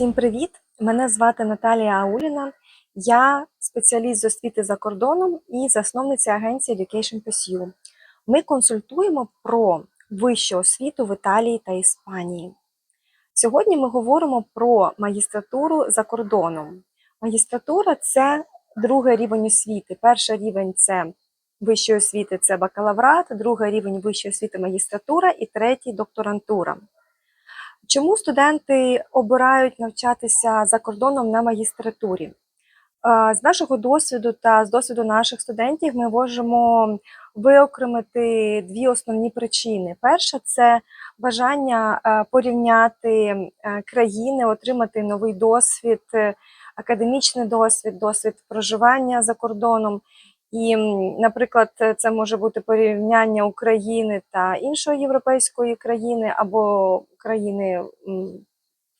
Всім привіт! Мене звати Наталія Ауліна. Я спеціаліст з освіти за кордоном і засновниця агенції Education Pursue. Ми консультуємо про вищу освіту в Італії та Іспанії. Сьогодні ми говоримо про магістратуру за кордоном. Магістратура це другий рівень освіти. Перший рівень це вищої освіти це бакалаврат, другий рівень вищої освіти магістратура і третій докторантура. Чому студенти обирають навчатися за кордоном на магістратурі? Е, З нашого досвіду та з досвіду наших студентів ми можемо виокремити дві основні причини. Перша це бажання е, порівняти е, країни, отримати новий досвід, академічний досвід, досвід проживання за кордоном. І, наприклад, це може бути порівняння України та іншої європейської країни або країни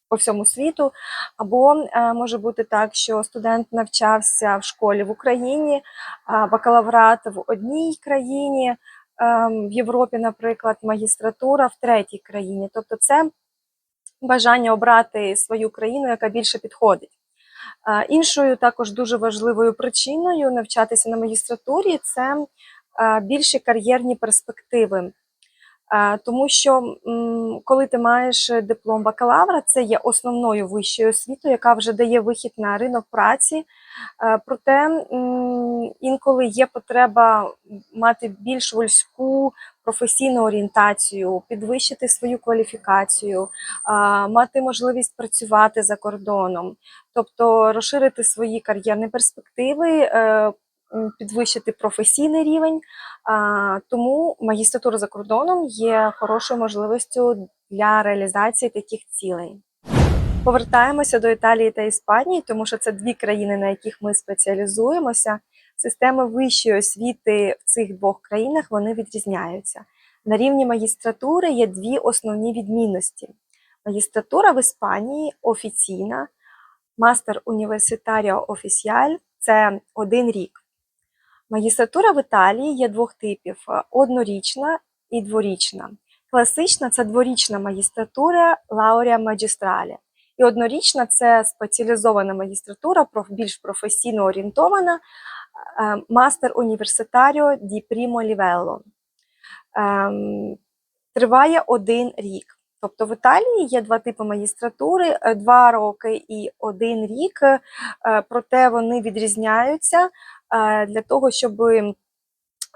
по всьому світу, або е, може бути так, що студент навчався в школі в Україні, бакалаврат в одній країні, ем, в Європі, наприклад, магістратура в третій країні. Тобто, це бажання обрати свою країну, яка більше підходить. Іншою також дуже важливою причиною навчатися на магістратурі це більші кар'єрні перспективи. Е, Тому що коли ти маєш диплом бакалавра, це є основною вищою освітою, яка вже дає вихід на ринок праці. Е, Проте інколи є потреба мати більш вузьку професійну орієнтацію, підвищити свою кваліфікацію, мати можливість працювати за кордоном, тобто розширити свої кар'єрні перспективи, е, підвищити професійний рівень. Тому магістратура за кордоном є хорошою можливістю для реалізації таких цілей. Повертаємося до Італії та Іспанії, тому що це дві країни, на яких ми спеціалізуємося. Системи вищої освіти в цих двох країнах вони відрізняються. На рівні магістратури є дві основні відмінності. Магістратура в Іспанії офіційна, мастер університаріо офіціаль це один рік. Магістратура в Італії є двох типів: однорічна і дворічна. Класична це дворічна магістратура лаурія магістралі. І однорічна це спеціалізована магістратура, більш професійно орієнтована, е, мастер університаріо ді прімо лівелло. Ем, Триває один рік. Тобто в Італії є два типи магістратури: е, два роки і один рік, е, проте вони відрізняються. Е, Для того, щоб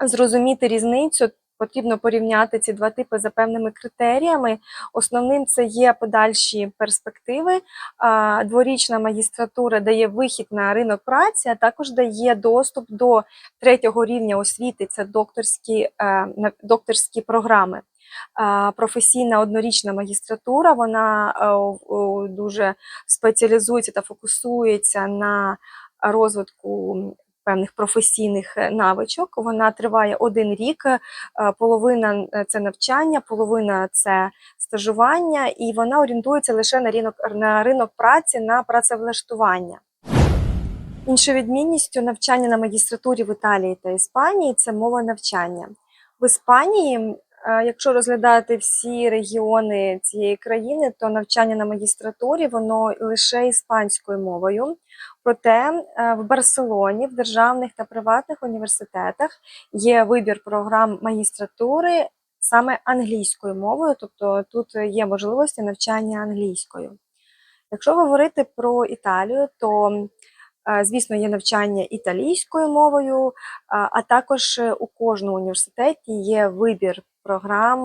зрозуміти різницю, потрібно порівняти ці два типи за певними критеріями. Основним це є подальші перспективи. Дворічна магістратура дає вихід на ринок праці, а також дає доступ до третього рівня освіти це докторські, докторські програми. Професійна однорічна магістратура вона е, дуже спеціалізується та фокусується на розвитку певних професійних е, навичок. Вона триває один рік, е, половина це навчання, половина це стажування, і вона орієнтується лише на ринок на ринок праці, на працевлаштування. Іншою відмінністю навчання на магістратурі в Італії та Іспанії це мова навчання. В Іспанії, якщо розглядати всі регіони цієї країни, то навчання на магістратурі воно лише іспанською мовою. Проте е, в Барселоні, в державних та приватних університетах є вибір програм магістратури саме англійською мовою, тобто тут є можливості навчання англійською. Якщо говорити про Італію, то е, Звісно, є навчання італійською мовою, а також у кожному університеті є вибір програм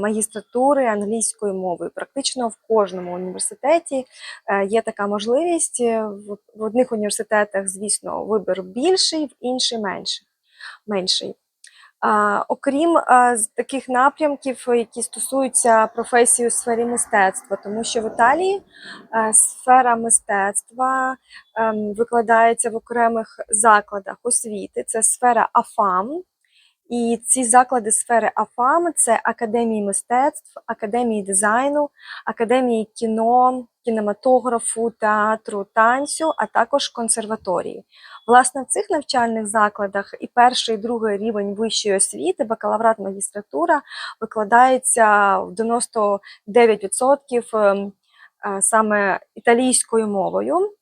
магістратури англійською мовою. Практично в кожному університеті е, є така можливість. Е, В одних університетах, звісно, вибір більший, в інших менший. Окрім таких напрямків, які стосуються професії у сфері мистецтва, тому що в Італії е, сфера мистецтва ем, викладається в окремих закладах освіти. Це сфера АФАМ. І ці заклади сфери АФАМ це академії мистецтв, академії дизайну, академії кіно, кінематографу, театру, танцю, а також консерваторії. Власне, в цих навчальних закладах і перший, і другий рівень вищої освіти, бакалаврат, магістратура викладається в 99% ем, е, саме італійською мовою.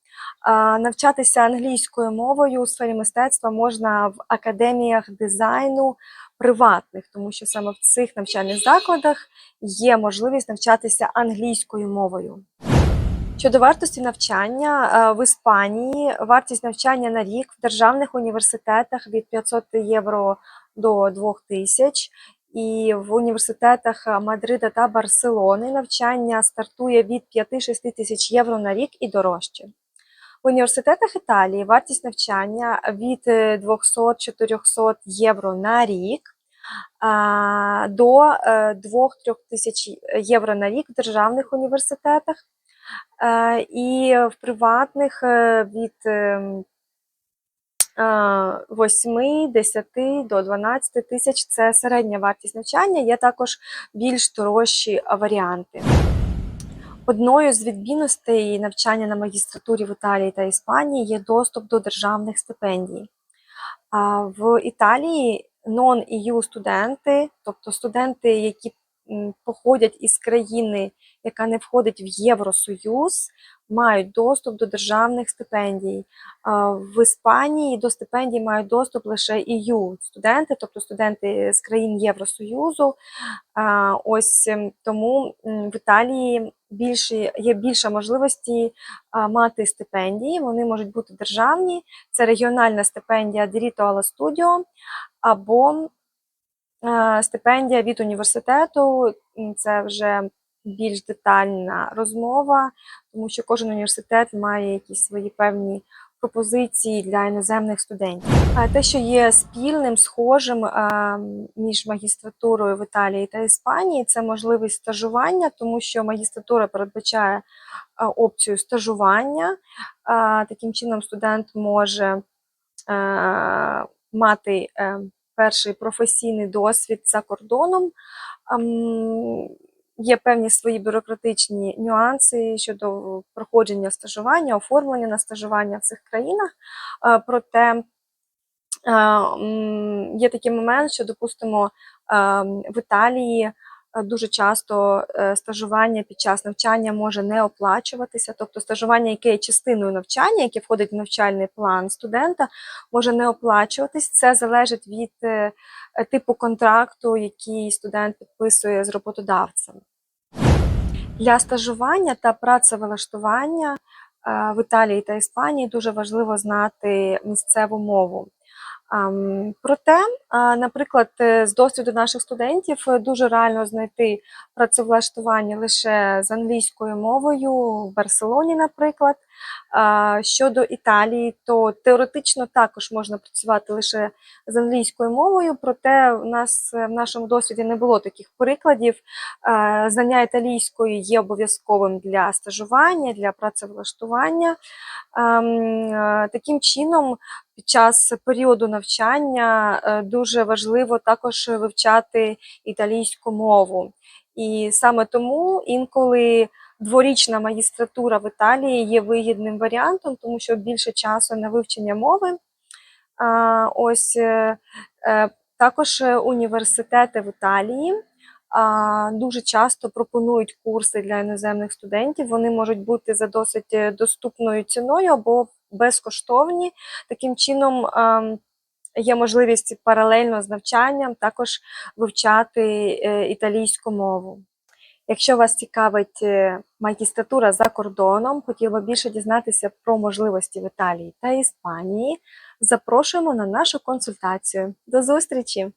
Навчатися англійською мовою у сфері мистецтва можна в академіях дизайну приватних, тому що саме в цих навчальних закладах є можливість навчатися англійською мовою. Щодо вартості навчання е, в Іспанії, вартість навчання на рік в державних університетах від 500 євро до 2000, і в університетах Мадрида та Барселони навчання стартує від 5-6 тисяч євро на рік і дорожче. В університетах Італії вартість навчання від 200-400 євро на рік до 2-3 тисяч євро на рік в державних університетах. Е, І в приватних е, від ем, е, 8, 10 до 12 тисяч це середня вартість навчання, є також більш дорожчі варіанти. Одною з відмінностей навчання на магістратурі в Італії та Іспанії є доступ до державних стипендій. В Італії non-EU студенти, тобто студенти, які походять із країни, яка не входить в Євросоюз, мають доступ до державних стипендій. В Іспанії до стипендій мають доступ лише EU студенти, тобто студенти з країн Євросоюзу. Ось ем, тому в Італії більше є більше можливості мати стипендії. Вони можуть бути державні. Це регіональна стипендія Diritto allo Studio або стипендія від університету. Це вже більш детальна розмова, тому що кожен університет має якісь свої певні пропозиції для іноземних студентів. А те, що є спільним, схожим між магістратурою в Італії та Іспанії, це можливість стажування, тому що магістратура передбачає опцію стажування. Таким чином, студент може мати е, перший професійний досвід за кордоном. Є певні свої бюрократичні нюанси щодо проходження стажування, оформлення на стажування в цих країнах. Е, Проте е, є такий момент, що, допустимо, е, в Італії дуже часто е, стажування під час навчання може не оплачуватися, тобто стажування, яке є частиною навчання, яке входить в навчальний план студента, може не оплачуватись. Це залежить від е, типу контракту, який студент підписує з роботодавцем. Для стажування та працевлаштування е, в Італії та Іспанії дуже важливо знати місцеву мову. Проте, наприклад, е, з досвіду наших студентів е, дуже реально знайти працевлаштування лише з англійською мовою в Барселоні, наприклад. Щодо Італії, то теоретично також можна працювати лише з англійською мовою, проте в нас в нашому досвіді не було таких прикладів. Знання італійської є обов'язковим для стажування, для працевлаштування. Ем, е, Таким чином, під час періоду навчання е, дуже важливо також вивчати італійську мову. І саме тому інколи дворічна магістратура в Італії є вигідним варіантом, тому що більше часу на вивчення мови. Ось е, е, також університети в Італії дуже часто пропонують курси для іноземних студентів. Вони можуть бути за досить е, доступною ціною або безкоштовні. Таким чином ем, є можливість паралельно з навчанням також вивчати е, італійську мову. Якщо вас цікавить е, магістратура за кордоном, хотіла більше дізнатися про можливості в Італії та Іспанії, запрошуємо на нашу консультацію. До зустрічі!